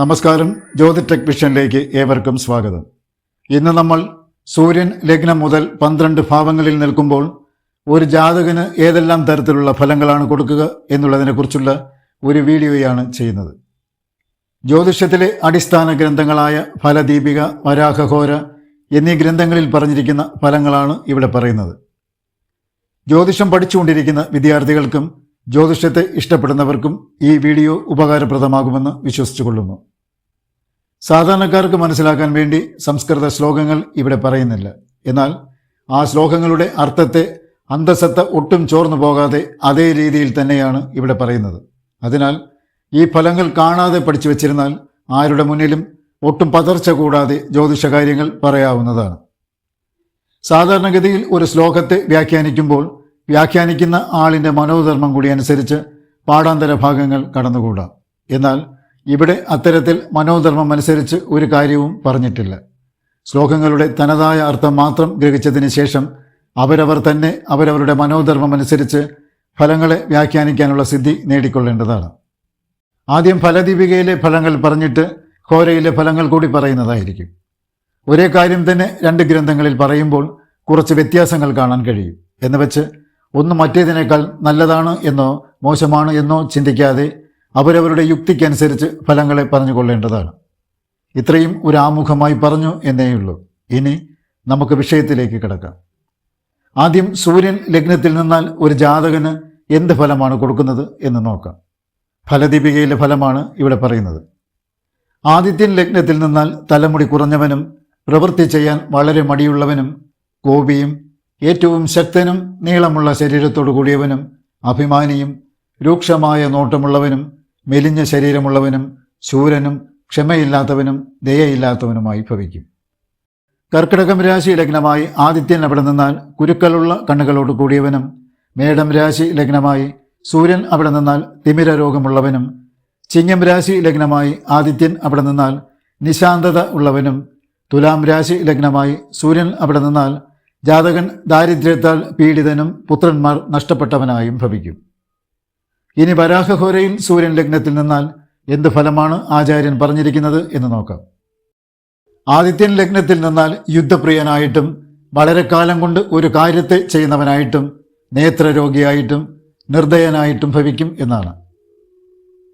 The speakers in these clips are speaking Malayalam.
നമസ്കാരം. ജ്യോതി ടെക് വിഷനിലേക്ക് ഏവർക്കും സ്വാഗതം. ഇന്ന് നമ്മൾ സൂര്യൻ ലഗ്നം മുതൽ പന്ത്രണ്ട് ഭാവങ്ങളിൽ നിൽക്കുമ്പോൾ ഒരു ജാതകന് ഏതെല്ലാം തരത്തിലുള്ള ഫലങ്ങളാണ് കൊടുക്കുക എന്നുള്ളതിനെക്കുറിച്ചുള്ള ഒരു വീഡിയോയാണ് ചെയ്യുന്നത്. ജ്യോതിഷത്തിലെ അടിസ്ഥാന ഗ്രന്ഥങ്ങളായ ഫലദീപിക വരാഹഘോര എന്നീ ഗ്രന്ഥങ്ങളിൽ പറഞ്ഞിരിക്കുന്ന ഫലങ്ങളാണ് ഇവിടെ പറയുന്നത്. ജ്യോതിഷം പഠിച്ചുകൊണ്ടിരിക്കുന്ന വിദ്യാർത്ഥികൾക്കും ജ്യോതിഷത്തെ ഇഷ്ടപ്പെടുന്നവർക്കും ഈ വീഡിയോ ഉപകാരപ്രദമാകുമെന്ന് വിശ്വസിച്ചുകൊള്ളുന്നു. സാധാരണക്കാർക്ക് മനസ്സിലാക്കാൻ വേണ്ടി സംസ്കൃത ശ്ലോകങ്ങൾ ഇവിടെ പറയുന്നില്ല. എന്നാൽ ആ ശ്ലോകങ്ങളുടെ അർത്ഥത്തെ അന്തസത്ത ഒട്ടും ചോർന്നു പോകാതെ അതേ രീതിയിൽ തന്നെയാണ് ഇവിടെ പറയുന്നത്. അതിനാൽ ഈ ഫലങ്ങൾ കാണാതെ പഠിച്ചു വച്ചിരുന്നാൽ ആരുടെ മുന്നിലും ഒട്ടും പതർച്ച കൂടാതെ ജ്യോതിഷ കാര്യങ്ങൾ പറയാവുന്നതാണ്. സാധാരണഗതിയിൽ ഒരു ശ്ലോകത്തെ വ്യാഖ്യാനിക്കുമ്പോൾ വ്യാഖ്യാനിക്കുന്ന ആളിന്റെ മനോധർമ്മം കൂടി അനുസരിച്ച് പാഠാന്തര ഭാഗങ്ങൾ കടന്നുകൂടാം. എന്നാൽ ഇവിടെ അത്തരത്തിൽ മനോധർമ്മം അനുസരിച്ച് ഒരു കാര്യവും പറഞ്ഞിട്ടില്ല. ശ്ലോകങ്ങളുടെ തനതായ അർത്ഥം മാത്രം ഗ്രഹിച്ചതിന് ശേഷം അവരവർ തന്നെ അവരവരുടെ മനോധർമ്മം അനുസരിച്ച് ഫലങ്ങളെ വ്യാഖ്യാനിക്കാനുള്ള സിദ്ധി നേടിക്കൊള്ളേണ്ടതാണ്. ആദ്യം ഫലദീപികയിലെ ഫലങ്ങൾ പറഞ്ഞിട്ട് ഘോരയിലെ ഫലങ്ങൾ കൂടി പറയുന്നതായിരിക്കും. ഒരേ കാര്യം തന്നെ രണ്ട് ഗ്രന്ഥങ്ങളിൽ പറയുമ്പോൾ കുറച്ച് വ്യത്യാസങ്ങൾ കാണാൻ കഴിയും. എന്ന് വെച്ച് ഒന്ന് മറ്റേതിനേക്കാൾ നല്ലതാണ് എന്നോ മോശമാണ് എന്നോ ചിന്തിക്കാതെ അവരവരുടെ യുക്തിക്കനുസരിച്ച് ഫലങ്ങളെ പറഞ്ഞുകൊള്ളേണ്ടതാണ്. ഇത്രയും ഒരു ആമുഖമായി പറഞ്ഞു എന്നേയുള്ളൂ ഇനി നമുക്ക് വിഷയത്തിലേക്ക് കിടക്കാം. ആദ്യം സൂര്യൻ ലഗ്നത്തിൽ നിന്നാൽ ഒരു ജാതകന് എന്ത് ഫലമാണ് കൊടുക്കുന്നത് എന്ന് നോക്കാം. ഫലദീപികയിലെ ഫലമാണ് ഇവിടെ പറയുന്നത്. ആദിത്യൻ ലഗ്നത്തിൽ നിന്നാൽ തലമുടി കുറഞ്ഞവനും പ്രവൃത്തി ചെയ്യാൻ വളരെ മടിയുള്ളവനും കോപിയും ഏറ്റവും ശക്തനും നീളമുള്ള ശരീരത്തോടു കൂടിയവനും അഭിമാനിയും രൂക്ഷമായ നോട്ടമുള്ളവനും മെലിഞ്ഞ ശരീരമുള്ളവനും ശൂരനും ക്ഷമയില്ലാത്തവനും ദയയില്ലാത്തവനുമായി ഭവിക്കും. കർക്കിടകം രാശി ലഗ്നമായി ആദിത്യൻ അവിടെ നിന്നാൽ കുരുക്കളുള്ള കണ്ണുകളോട് കൂടിയവനും മേടം രാശി ലഗ്നമായി സൂര്യൻ അവിടെ നിന്നാൽ തിമിര രോഗമുള്ളവനും ചിങ്ങം രാശി ലഗ്നമായി ആദിത്യൻ അവിടെ നിന്നാൽ നിശാന്തത ഉള്ളവനും തുലാം രാശി ലഗ്നമായി സൂര്യൻ അവിടെ നിന്നാൽ ജാതകൻ ദാരിദ്ര്യത്താൽ പീഡിതനും പുത്രന്മാർ നഷ്ടപ്പെട്ടവനായും ഭവിക്കും. ഇനി വരാഹഹോരയിൽ സൂര്യൻ ലഗ്നത്തിൽ നിന്നാൽ എന്ത് ഫലമാണ് ആചാര്യൻ പറഞ്ഞിരിക്കുന്നത് എന്ന് നോക്കാം. ആദിത്യൻ ലഗ്നത്തിൽ നിന്നാൽ യുദ്ധപ്രിയനായിട്ടും വളരെ കാലം കൊണ്ട് ഒരു കാര്യത്തെ ചെയ്യുന്നവനായിട്ടും നേത്രരോഗിയായിട്ടും നിർദ്ദയനായിട്ടും ഭവിക്കും എന്നാണ്.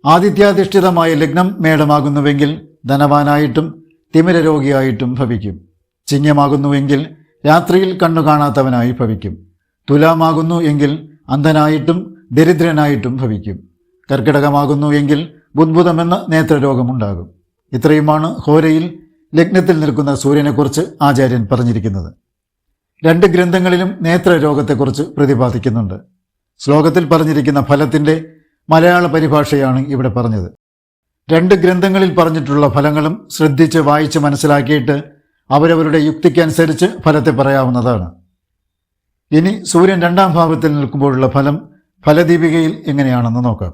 ആദിത്യാധിഷ്ഠിതമായ ലഗ്നം മേടമാകുന്നുവെങ്കിൽ ധനവാനായിട്ടും തിമിരരോഗിയായിട്ടും ഭവിക്കും. ചിങ്ങമാകുന്നുവെങ്കിൽ രാത്രിയിൽ കണ്ണു കാണാത്തവനായി ഭവിക്കും. തുലാമാകുന്നു എങ്കിൽ അന്ധനായിട്ടും ദരിദ്രനായിട്ടും ഭവിക്കും. കർക്കിടകമാകുന്നു എങ്കിൽ ബുദ്ബുദമെന്ന നേത്രരോഗമുണ്ടാകും. ഇത്രയുമാണ് ഹോരയിൽ ലഗ്നത്തിൽ നിൽക്കുന്ന സൂര്യനെക്കുറിച്ച് ആചാര്യൻ പറഞ്ഞിരിക്കുന്നത്. രണ്ട് ഗ്രന്ഥങ്ങളിലും നേത്രരോഗത്തെക്കുറിച്ച് പ്രതിപാദിക്കുന്നുണ്ട്. ശ്ലോകത്തിൽ പറഞ്ഞിരിക്കുന്ന ഫലത്തിന്റെ മലയാള പരിഭാഷയാണ് ഇവിടെ പറഞ്ഞത്. രണ്ട് ഗ്രന്ഥങ്ങളിൽ പറഞ്ഞിട്ടുള്ള ഫലങ്ങളും ശ്രദ്ധിച്ച് വായിച്ച് മനസ്സിലാക്കിയിട്ട് അവരവരുടെ യുക്തിക്കനുസരിച്ച് ഫലത്തെ പറയാവുന്നതാണ്. ഇനി സൂര്യൻ രണ്ടാം ഭാവത്തിൽ നിൽക്കുമ്പോഴുള്ള ഫലം ഫലദീപികയിൽ എങ്ങനെയാണെന്ന് നോക്കാം.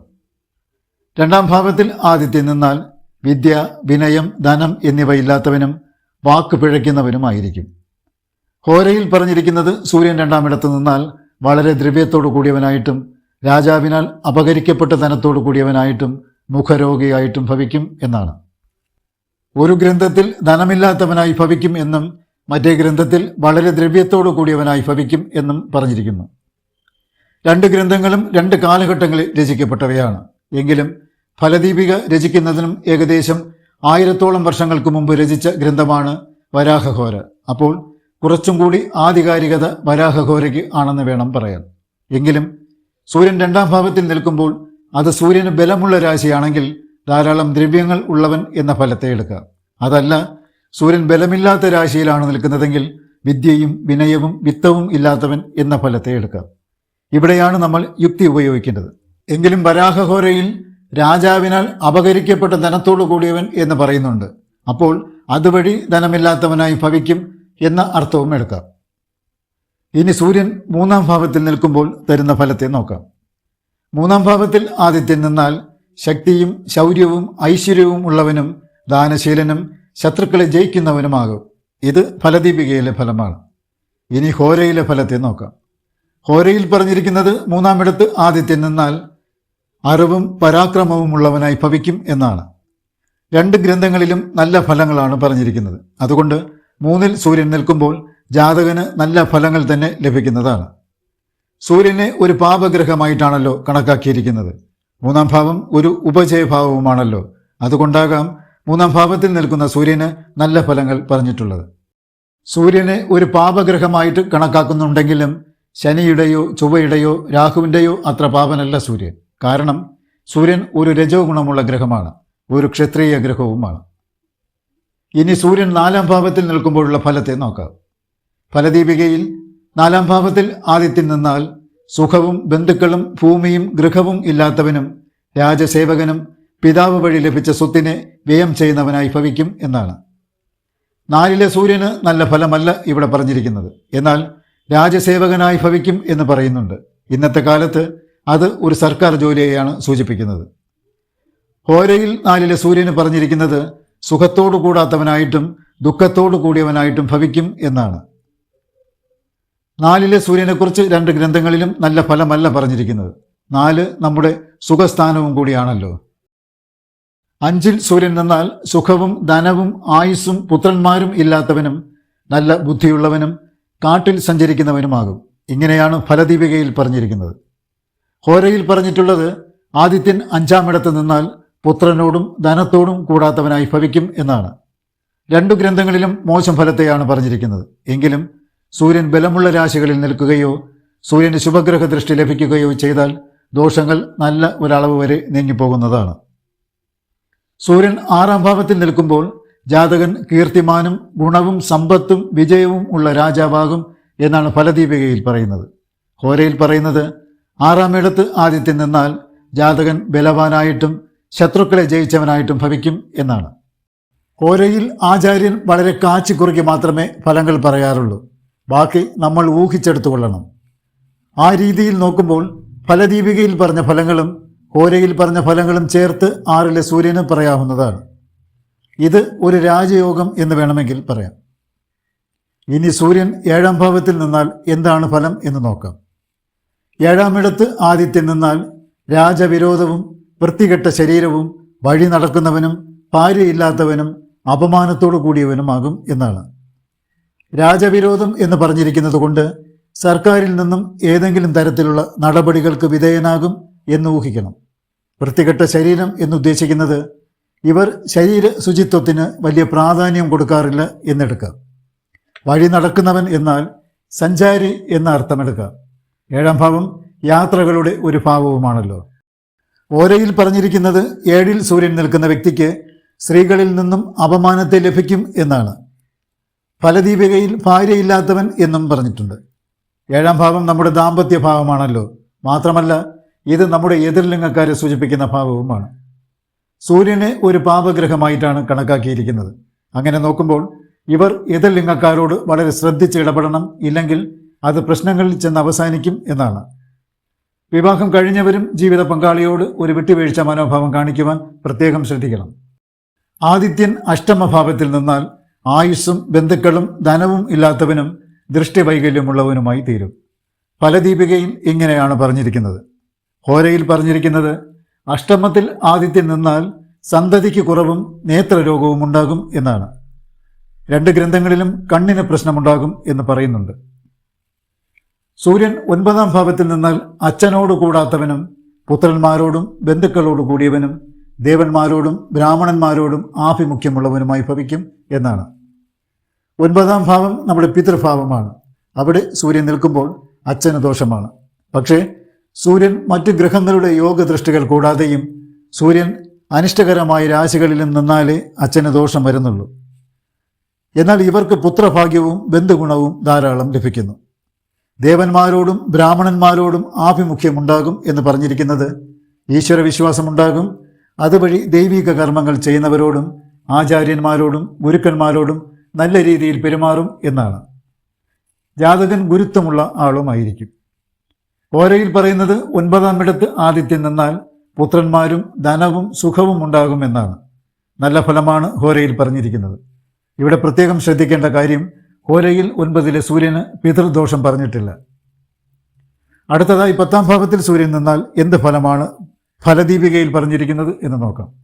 രണ്ടാം ഭാവത്തിൽ ആദിത്യം നിന്നാൽ വിദ്യ വിനയം ധനം എന്നിവ ഇല്ലാത്തവനും വാക്ക് പിഴയ്ക്കുന്നവനുമായിരിക്കും. ഹോരയിൽ പറഞ്ഞിരിക്കുന്നത് സൂര്യൻ രണ്ടാമിടത്ത് നിന്നാൽ വളരെ ദ്രവ്യത്തോടു കൂടിയവനായിട്ടും രാജാവിനാൽ അപകരിക്കപ്പെട്ട ധനത്തോടു കൂടിയവനായിട്ടും മുഖരോഗിയായിട്ടും ഭവിക്കും എന്നാണ്. ഒരു ഗ്രന്ഥത്തിൽ ധനമില്ലാത്തവനായി ഭവിക്കും എന്നും മറ്റേ ഗ്രന്ഥത്തിൽ വളരെ ദ്രവ്യത്തോടു കൂടിയവനായി ഭവിക്കും എന്നും പറഞ്ഞിരിക്കുന്നു. രണ്ട് ഗ്രന്ഥങ്ങളും രണ്ട് കാലഘട്ടങ്ങളിൽ രചിക്കപ്പെട്ടവയാണ്. എങ്കിലും ഫലദീപിക രചിക്കുന്നതിനും ഏകദേശം ആയിരത്തോളം വർഷങ്ങൾക്ക് മുമ്പ് രചിച്ച ഗ്രന്ഥമാണ് വരാഹഘോര. അപ്പോൾ കുറച്ചും കൂടി ആധികാരികത വരാഹഘോരയ്ക്ക് ആണെന്ന് വേണം പറയാൻ. എങ്കിലും സൂര്യൻ രണ്ടാം ഭാവത്തിൽ നിൽക്കുമ്പോൾ അത് സൂര്യന് ബലമുള്ള രാശിയാണെങ്കിൽ ധാരാളം ദ്രവ്യങ്ങൾ ഉള്ളവൻ എന്ന ഫലത്തെ എടുക്കാം. അതല്ല സൂര്യൻ ബലമില്ലാത്ത രാശിയിലാണ് നിൽക്കുന്നതെങ്കിൽ വിദ്യയും വിനയവും വിത്തവും ഇല്ലാത്തവൻ എന്ന ഫലത്തെ എടുക്കാം. ഇവിടെയാണ് നമ്മൾ യുക്തി ഉപയോഗിക്കേണ്ടത്. എങ്കിലും വരാഹഹോരയിൽ രാജാവിനാൽ അപകരിക്കപ്പെട്ട ധനത്തോടു കൂടിയവൻ എന്ന് പറയുന്നുണ്ട്. അപ്പോൾ അതുവഴി ധനമില്ലാത്തവനായി ഭവിക്കും എന്ന അർത്ഥവും എടുക്കാം. ഇനി സൂര്യൻ മൂന്നാം ഭാവത്തിൽ നിൽക്കുമ്പോൾ തരുന്ന ഫലത്തെ നോക്കാം. മൂന്നാം ഭാവത്തിൽ ആദിത്യൻ നിന്നാൽ ശക്തിയും ശൗര്യവും ഐശ്വര്യവും ഉള്ളവനും ദാനശീലനും ശത്രുക്കളെ ജയിക്കുന്നവനുമാകും. ഇത് ഫലദീപികയിലെ ഫലമാണ്. ഇനി ഹോരയിലെ ഫലത്തെ നോക്കാം. ഹോരയിൽ പറഞ്ഞിരിക്കുന്നത് മൂന്നാമിടത്ത് ആദിത്യൻ നിന്നാൽ അറിവും പരാക്രമവും ഉള്ളവനായി ഭവിക്കും എന്നാണ്. രണ്ട് ഗ്രന്ഥങ്ങളിലും നല്ല ഫലങ്ങളാണ് പറഞ്ഞിരിക്കുന്നത്. അതുകൊണ്ട് മൂന്നിൽ സൂര്യൻ നിൽക്കുമ്പോൾ ജാതകന് നല്ല ഫലങ്ങൾ തന്നെ ലഭിക്കുന്നതാണ്. സൂര്യനെ ഒരു പാപഗ്രഹമായിട്ടാണല്ലോ കണക്കാക്കിയിരിക്കുന്നത്. മൂന്നാം ഭാവം ഒരു ഉപജയഭാവവുമാണല്ലോ. അതുകൊണ്ടാകാം മൂന്നാം ഭാവത്തിൽ നിൽക്കുന്ന സൂര്യന് നല്ല ഫലങ്ങൾ പറഞ്ഞിട്ടുള്ളത്. സൂര്യനെ ഒരു പാപഗ്രഹമായിട്ട് കണക്കാക്കുന്നുണ്ടെങ്കിലും ശനിയുടെയോ ചൊവ്വയുടെയോ രാഹുവിന്റെയോ അത്ര പാപനല്ല സൂര്യൻ. കാരണം സൂര്യൻ ഒരു രജോ ഗുണമുള്ള ഗ്രഹമാണ് ഒരു ക്ഷത്രിയ ഗ്രഹവുമാണ്. ഇനി സൂര്യൻ നാലാം ഭാവത്തിൽ നിൽക്കുമ്പോഴുള്ള ഫലത്തെ നോക്കാം. ഫലദീപികയിൽ നാലാം ഭാവത്തിൽ ആദിത്യൻ നിന്നാൽ സുഖവും ബന്ധുക്കളും ഭൂമിയും ഗൃഹവും ഇല്ലാത്തവനും രാജസേവകനും പിതാവ് വഴി ലഭിച്ച സ്വത്തിനെ വ്യയം ചെയ്യുന്നവനായി ഭവിക്കും എന്നാണ്. നാലിലെ സൂര്യന് നല്ല ഫലമല്ല ഇവിടെ പറഞ്ഞിരിക്കുന്നത്. എന്നാൽ രാജസേവകനായി ഭവിക്കും എന്ന് പറയുന്നുണ്ട്. ഇന്നത്തെ കാലത്ത് അത് ഒരു സർക്കാർ ജോലിയെയാണ് സൂചിപ്പിക്കുന്നത്. ഹോരയിൽ നാലിലെ സൂര്യന് പറഞ്ഞിരിക്കുന്നത് സുഖത്തോടു കൂടാത്തവനായിട്ടും ദുഃഖത്തോടു കൂടിയവനായിട്ടും ഭവിക്കും എന്നാണ്. നാലിലെ സൂര്യനെക്കുറിച്ച് രണ്ട് ഗ്രന്ഥങ്ങളിലും നല്ല ഫലമല്ല പറഞ്ഞിരിക്കുന്നത്. നാല് നമ്മുടെ സുഖസ്ഥാനവും കൂടിയാണല്ലോ. അഞ്ചിൽ സൂര്യൻ നിന്നാൽ സുഖവും ധനവും ആയുസ്സും പുത്രന്മാരും ഇല്ലാത്തവനും നല്ല ബുദ്ധിയുള്ളവനും കാട്ടിൽ സഞ്ചരിക്കുന്നവനുമാകും. ഇങ്ങനെയാണ് ഫലദീപികയിൽ പറഞ്ഞിരിക്കുന്നത്. ഹോരയിൽ പറഞ്ഞിട്ടുള്ളത് ആദിത്യൻ അഞ്ചാമിടത്ത് നിന്നാൽ പുത്രനോടും ധനത്തോടും കൂടാത്തവനായി ഭവിക്കും എന്നാണ്. രണ്ടു ഗ്രന്ഥങ്ങളിലും മോശം ഫലത്തെയാണ് പറഞ്ഞിരിക്കുന്നത്. എങ്കിലും സൂര്യൻ ബലമുള്ള രാശികളിൽ നിൽക്കുകയോ സൂര്യന് ശുഭഗ്രഹ ദൃഷ്ടി ലഭിക്കുകയോ ചെയ്താൽ ദോഷങ്ങൾ നല്ല ഒരളവ് വരെ നീങ്ങിപ്പോകുന്നതാണ്. സൂര്യൻ ആറാം ഭാവത്തിൽ നിൽക്കുമ്പോൾ ജാതകൻ കീർത്തിമാനും ഗുണവും സമ്പത്തും വിജയവും ഉള്ള രാജാവാകും എന്നാണ് ഫലദീപികയിൽ പറയുന്നത്. ഹോരയിൽ പറയുന്നത് ആറാമിടത്ത് ആദിത്യൻ നിന്നാൽ ജാതകൻ ബലവാനായിട്ടും ശത്രുക്കളെ ജയിച്ചവനായിട്ടും ഭവിക്കും എന്നാണ്. ഹോരയിൽ ആചാര്യൻ വളരെ കാച്ചി കാച്ചിക്കുറുക്കി മാത്രമേ ഫലങ്ങൾ പറയാറുള്ളൂ. ബാക്കി നമ്മൾ ഊഹിച്ചെടുത്തു കൊള്ളണം ആ രീതിയിൽ നോക്കുമ്പോൾ ഫലദീപികയിൽ പറഞ്ഞ ഫലങ്ങളും ഹോരയിൽ പറഞ്ഞ ഫലങ്ങളും ചേർത്ത് ആറിലെ സൂര്യന് പറയാവുന്നതാണ്. ഇത് ഒരു രാജയോഗം എന്ന് വേണമെങ്കിൽ പറയാം. ഇനി സൂര്യൻ ഏഴാം ഭാവത്തിൽ നിന്നാൽ എന്താണ് ഫലം എന്ന് നോക്കാം. ഏഴാമിടത്ത് ആദിത്യൻ നിന്നാൽ രാജവിരോധവും വൃത്തികെട്ട ശരീരവും വഴി നടക്കുന്നവനും ഭാര്യയില്ലാത്തവനും അപമാനത്തോടു കൂടിയവനുമാകും എന്നാണ്. രാജവിരോധം എന്ന് പറഞ്ഞിരിക്കുന്നത് കൊണ്ട് സർക്കാരിൽ നിന്നും ഏതെങ്കിലും തരത്തിലുള്ള നടപടികൾക്ക് വിധേയനാകും എന്ന് ഊഹിക്കണം. വൃത്തികെട്ട ശരീരം എന്നുദ്ദേശിക്കുന്നത് ഇവർ ശരീര ശുചിത്വത്തിന് വലിയ പ്രാധാന്യം കൊടുക്കാറില്ല എന്നെടുക്കാം. വഴി നടക്കുന്നവൻ എന്നാൽ സഞ്ചാരി എന്ന അർത്ഥമെടുക്കാം. ഏഴാം ഭാവം യാത്രകളുടെ ഒരു ഭാവവുമാണല്ലോ. ഓരയിൽ പറഞ്ഞിരിക്കുന്നത് ഏഴിൽ സൂര്യൻ നിൽക്കുന്ന വ്യക്തിക്ക് സ്ത്രീകളിൽ നിന്നും അപമാനത്തെ ലഭിക്കും എന്നാണ്. ഫലദീപികയിൽ ഭാര്യയില്ലാത്തവൻ എന്നും പറഞ്ഞിട്ടുണ്ട്. ഏഴാം ഭാവം നമ്മുടെ ദാമ്പത്യ ഭാവമാണല്ലോ. മാത്രമല്ല ഇത് നമ്മുടെ എതിർലിംഗക്കാരെ സൂചിപ്പിക്കുന്ന ഭാവവുമാണ്. സൂര്യനെ ഒരു പാപഗ്രഹമായിട്ടാണ് കണക്കാക്കിയിരിക്കുന്നത്. അങ്ങനെ നോക്കുമ്പോൾ ഇവർ എതിർലിംഗക്കാരോട് വളരെ ശ്രദ്ധിച്ച് ഇടപെടണം ഇല്ലെങ്കിൽ അത് പ്രശ്നങ്ങളിൽ ചെന്ന് അവസാനിക്കും എന്നാണ്. വിവാഹം കഴിഞ്ഞവരും ജീവിത പങ്കാളിയോട് ഒരു വിട്ടുവീഴ്ച മനോഭാവം കാണിക്കുവാൻ പ്രത്യേകം ശ്രദ്ധിക്കണം. ആദിത്യൻ അഷ്ടമഭാവത്തിൽ നിന്നാൽ ആയുസ്സും ബന്ധുക്കളും ധനവും ഇല്ലാത്തവനും ദൃഷ്ടിവൈകല്യമുള്ളവനുമായി തീരും ഫലദീപികയിൽ ഇങ്ങനെയാണ് പറഞ്ഞിരിക്കുന്നത്. ഹോരയിൽ പറഞ്ഞിരിക്കുന്നത് അഷ്ടമത്തിൽ ആദിത്യൻ നിന്നാൽ സന്തതിക്ക് കുറവും നേത്രരോഗവും ഉണ്ടാകും എന്നാണ്. രണ്ട് ഗ്രന്ഥങ്ങളിലും കണ്ണിന് പ്രശ്നമുണ്ടാകും എന്ന് പറയുന്നുണ്ട്. സൂര്യൻ ഒൻപതാം ഭാവത്തിൽ നിന്നാൽ അച്ഛനോട് കൂടാത്തവനും പുത്രന്മാരോടും ബന്ധുക്കളോട് കൂടിയവനും ദേവന്മാരോടും ബ്രാഹ്മണന്മാരോടും ആഭിമുഖ്യമുള്ളവനുമായി ഭവിക്കും എന്നാണ്. ഒൻപതാം ഭാവം നമ്മുടെ പിതൃഭാവമാണ്. അവിടെ സൂര്യൻ നിൽക്കുമ്പോൾ അച്ഛന് ദോഷമാണ്. പക്ഷേ സൂര്യൻ മറ്റു ഗ്രഹങ്ങളുടെ യോഗദൃഷ്ടികൾ കൂടാതെയും സൂര്യൻ അനിഷ്ടകരമായ രാശികളിൽ നിന്നാലേ അച്ഛന് ദോഷം വരുന്നുള്ളൂ. എന്നാൽ ഇവർക്ക് പുത്രഭാഗ്യവും ബന്ധുഗുണവും ധാരാളം ലഭിക്കുന്നു. ദേവന്മാരോടും ബ്രാഹ്മണന്മാരോടും ആഭിമുഖ്യമുണ്ടാകും എന്ന് പറഞ്ഞിരിക്കുന്നത് ഈശ്വരവിശ്വാസമുണ്ടാകും. അതുവഴി ദൈവിക കർമ്മങ്ങൾ ചെയ്യുന്നവരോടും ആചാര്യന്മാരോടും ഗുരുക്കന്മാരോടും നല്ല രീതിയിൽ പെരുമാറും എന്നാണ്. ജാതകൻ ഗുരുത്വമുള്ള ആളുമായിരിക്കും. ഓരയിൽ പറയുന്നത് ഒൻപതാം ഇടത്ത് ആദിത്യൻ നിന്നാൽ പുത്രന്മാരും ധനവും സുഖവും ഉണ്ടാകുമെന്നാണ്. നല്ല ഫലമാണ് ഹോരയിൽ പറഞ്ഞിരിക്കുന്നത്. ഇവിടെ പ്രത്യേകം ശ്രദ്ധിക്കേണ്ട കാര്യം ഹോരയിൽ ഒൻപതിലെ സൂര്യന് പിതൃദോഷം പറഞ്ഞിട്ടില്ല. അടുത്തതായി പത്താം ഭാവത്തിൽ സൂര്യൻ നിന്നാൽ എന്ത് ഫലമാണ് ഫലദീപികയിൽ പറഞ്ഞിരിക്കുന്നത് എന്ന് നോക്കാം.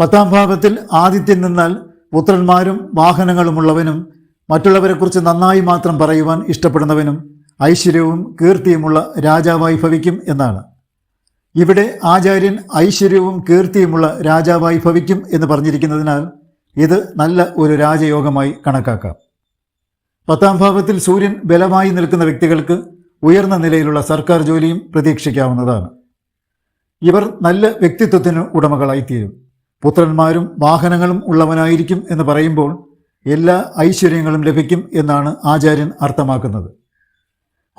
പത്താം ഭാവത്തിൽ ആദിത്യൻ നിന്നാൽ പുത്രന്മാരും വാഹനങ്ങളുമുള്ളവനും മറ്റുള്ളവരെക്കുറിച്ച് നന്നായി മാത്രം പറയുവാൻ ഇഷ്ടപ്പെടുന്നവനും ഐശ്വര്യവും കീർത്തിയുമുള്ള രാജാവായി ഭവിക്കും എന്നാണ്. ഇവിടെ ആചാര്യൻ ഐശ്വര്യവും കീർത്തിയുമുള്ള രാജാവായി ഭവിക്കും എന്ന് പറഞ്ഞിരിക്കുന്നതിനാൽ ഇത് നല്ല ഒരു രാജയോഗമായി കണക്കാക്കാം. പത്താം ഭാവത്തിൽ സൂര്യൻ ബലമായി നിൽക്കുന്ന വ്യക്തികൾക്ക് ഉയർന്ന നിലയിലുള്ള സർക്കാർ ജോലിയും പ്രതീക്ഷിക്കാവുന്നതാണ്. ഇവർ നല്ല വ്യക്തിത്വത്തിന് ഉടമകളായിത്തീരും. പുത്രന്മാരും വാഹനങ്ങളും ഉള്ളവനായിരിക്കും എന്ന് പറയുമ്പോൾ എല്ലാ ഐശ്വര്യങ്ങളും ലഭിക്കും എന്നാണ് ആചാര്യൻ അർത്ഥമാക്കുന്നത്.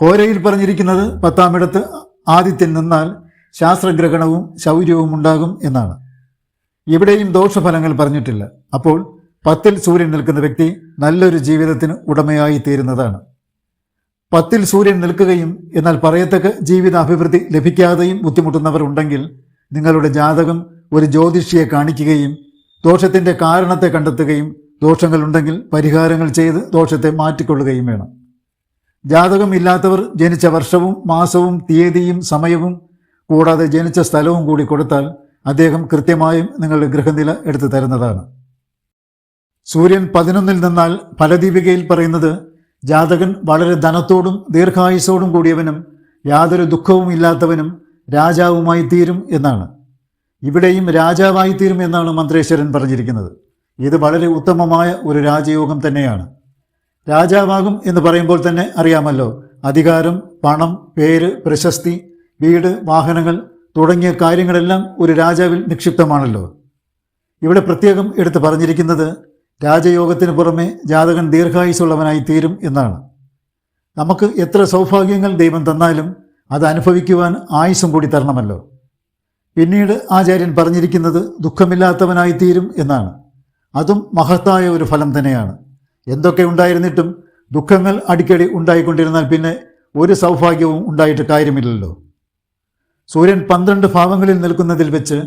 ഹോരയിൽ പറഞ്ഞിരിക്കുന്നത് പത്താമിടത്ത് ആദിത്യൻ നിന്നാൽ ശാസ്ത്രഗ്രഹണവും ശൗര്യവും ഉണ്ടാകും എന്നാണ്. ഇവിടെയും ദോഷഫലങ്ങൾ പറഞ്ഞിട്ടില്ല. അപ്പോൾ പത്തിൽ സൂര്യൻ നിൽക്കുന്ന വ്യക്തി നല്ലൊരു ജീവിതത്തിന് ഉടമയായി തീരുന്നതാണ്. പത്തിൽ സൂര്യൻ നിൽക്കുകയും എന്നാൽ പറയത്തക്ക ജീവിത അഭിവൃദ്ധി ലഭിക്കാതെയും ബുദ്ധിമുട്ടുന്നവർ ഉണ്ടെങ്കിൽ നിങ്ങളുടെ ജാതകം ഒരു ജ്യോതിഷിയെ കാണിക്കുകയും ദോഷത്തിന്റെ കാരണത്തെ കണ്ടെത്തുകയും ദോഷങ്ങളുണ്ടെങ്കിൽ പരിഹാരങ്ങൾ ചെയ്ത് ദോഷത്തെ മാറ്റിക്കൊള്ളുകയും വേണം. ജാതകം ഇല്ലാത്തവർ ജനിച്ച വർഷവും മാസവും തീയതിയും സമയവും കൂടാതെ ജനിച്ച സ്ഥലവും കൂടി കൊടുത്താൽ അദ്ദേഹം കൃത്യമായും നിങ്ങളുടെ ഗൃഹനില എടുത്തു തരുന്നതാണ്. സൂര്യൻ പതിനൊന്നിൽ നിന്നാൽ ഫലദീപികയിൽ പറയുന്നത് ജാതകൻ വളരെ ധനത്തോടും ദീർഘായുസോടും കൂടിയവനും യാതൊരു ദുഃഖവും ഇല്ലാത്തവനും രാജാവുമായി തീരും എന്നാണ്. ഇവിടെയും രാജാവായി തീരും എന്നാണ് മന്ത്രേശ്വരൻ പറഞ്ഞിരിക്കുന്നത്. ഇത് വളരെ ഉത്തമമായ ഒരു രാജയോഗം തന്നെയാണ്. രാജാവാകും എന്ന് പറയുമ്പോൾ തന്നെ അറിയാമല്ലോ. അധികാരം പണം പേര് പ്രശസ്തി വീട് വാഹനങ്ങൾ തുടങ്ങിയ കാര്യങ്ങളെല്ലാം ഒരു രാജാവിൽ നിക്ഷിപ്തമാണല്ലോ. ഇവിടെ പ്രത്യേകം എടുത്ത് പറഞ്ഞിരിക്കുന്നത് രാജയോഗത്തിന് പുറമെ ജാതകൻ ദീർഘായുസുള്ളവനായി തീരും എന്നാണ്. നമുക്ക് എത്ര സൗഭാഗ്യങ്ങൾ ദൈവം തന്നാലും അത് അനുഭവിക്കുവാൻ ആയുസ്സും കൂടി തരണമല്ലോ. പിന്നീട് ആചാര്യൻ പറഞ്ഞിരിക്കുന്നത് ദുഃഖമില്ലാത്തവനായി തീരും എന്നാണ്. അതും മഹത്തായ ഒരു ഫലം തന്നെയാണ്. എന്തൊക്കെ ഉണ്ടായിരുന്നിട്ടും ദുഃഖങ്ങൾ അടിക്കടി ഉണ്ടായിക്കൊണ്ടിരുന്നാൽ പിന്നെ ഒരു സൗഭാഗ്യവും ഉണ്ടായിട്ട് കാര്യമില്ലല്ലോ. സൂര്യൻ പന്ത്രണ്ട് ഭാവങ്ങളിൽ നിൽക്കുന്നതിൽ വെച്ച്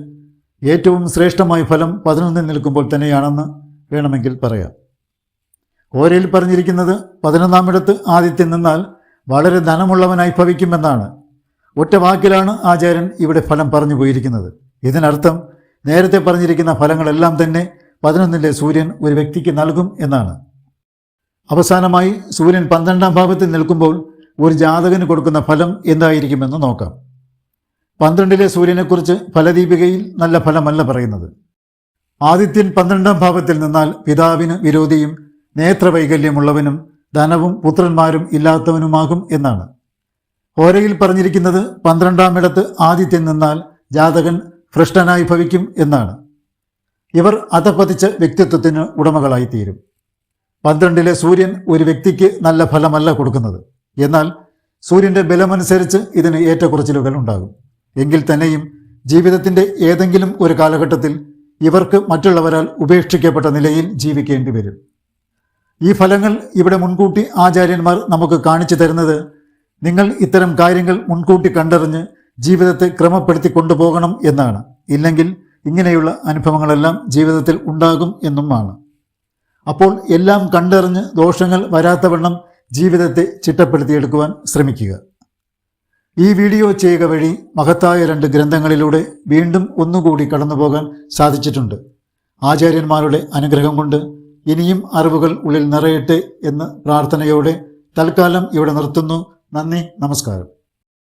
ഏറ്റവും ശ്രേഷ്ഠമായ ഫലം പതിനൊന്നിൽ നിൽക്കുമ്പോൾ തന്നെയാണെന്ന് വേണമെങ്കിൽ പറയാം. ഓരയിൽ പറഞ്ഞിരിക്കുന്നത് പതിനൊന്നാമിടത്ത് ആദിത്യൻ നിന്നാൽ വളരെ ധനമുള്ളവനായി ഭവിക്കുമെന്നാണ്. ഒറ്റ വാക്കിലാണ് ആചാര്യൻ ഇവിടെ ഫലം പറഞ്ഞു പോയിരിക്കുന്നത്. ഇതിനർത്ഥം നേരത്തെ പറഞ്ഞിരിക്കുന്ന ഫലങ്ങളെല്ലാം തന്നെ പതിനൊന്നിലെ സൂര്യൻ ഒരു വ്യക്തിക്ക് നൽകും എന്നാണ്. അവസാനമായി സൂര്യൻ പന്ത്രണ്ടാം ഭാവത്തിൽ നിൽക്കുമ്പോൾ ഒരു ജാതകന് കൊടുക്കുന്ന ഫലം എന്തായിരിക്കുമെന്ന് നോക്കാം. പന്ത്രണ്ടിലെ സൂര്യനെക്കുറിച്ച് ഫലദീപികയിൽ നല്ല ഫലമല്ല പറയുന്നത്. ആദിത്യൻ പന്ത്രണ്ടാം ഭാവത്തിൽ നിന്നാൽ പിതാവിന് വിരോധിയും നേത്രവൈകല്യമുള്ളവനും ധനവും പുത്രന്മാരും ഇല്ലാത്തവനുമാകും എന്നാണ്. ഓരയിൽ പറഞ്ഞിരിക്കുന്നത് പന്ത്രണ്ടാം ഇടത്ത് ആദിത്യൻ നിന്നാൽ ജാതകൻ ഭ്രഷ്ടനായി ഭവിക്കും എന്നാണ്. ഇവർ അധപ്പതിച്ച വ്യക്തിത്വത്തിന് ഉടമകളായിത്തീരും. പന്ത്രണ്ടിലെ സൂര്യൻ ഒരു വ്യക്തിക്ക് നല്ല ഫലമല്ല കൊടുക്കുന്നത്. എന്നാൽ സൂര്യന്റെ ബലമനുസരിച്ച് ഇതിന് ഏറ്റക്കുറച്ചിലുകൾ ഉണ്ടാകും. എങ്കിൽ തന്നെയും ജീവിതത്തിന്റെ ഏതെങ്കിലും ഒരു കാലഘട്ടത്തിൽ ഇവർക്ക് മറ്റുള്ളവരാൽ ഉപേക്ഷിക്കപ്പെട്ട നിലയിൽ ജീവിക്കേണ്ടി വരും. ഈ ഫലങ്ങൾ ഇവിടെ മുൻകൂട്ടി ആചാര്യന്മാർ നമുക്ക് കാണിച്ചു തരുന്നത് നിങ്ങൾ ഇത്തരം കാര്യങ്ങൾ മുൻകൂട്ടി കണ്ടറിഞ്ഞ് ജീവിതത്തെ ക്രമപ്പെടുത്തി കൊണ്ടുപോകണം എന്നാണ്. ഇല്ലെങ്കിൽ ഇങ്ങനെയുള്ള അനുഭവങ്ങളെല്ലാം ജീവിതത്തിൽ ഉണ്ടാകും എന്നുമാണ്. അപ്പോൾ എല്ലാം കണ്ടറിഞ്ഞ് ദോഷങ്ങൾ വരാത്തവണ്ണം ജീവിതത്തെ ചിട്ടപ്പെടുത്തിയെടുക്കുവാൻ ശ്രമിക്കുക. ഈ വീഡിയോ ചെയ്യുക വഴി മഹത്തായ രണ്ട് ഗ്രന്ഥങ്ങളിലൂടെ വീണ്ടും ഒന്നുകൂടി കടന്നുപോകാൻ സാധിച്ചിട്ടുണ്ട്. ആചാര്യന്മാരുടെ അനുഗ്രഹം കൊണ്ട് ഇനിയും അറിവുകൾ ഉള്ളിൽ നിറയട്ടെ എന്ന് പ്രാർത്ഥനയോടെ തൽക്കാലം ഇവിടെ നിർത്തുന്നു. നന്ദി നമസ്കാരം.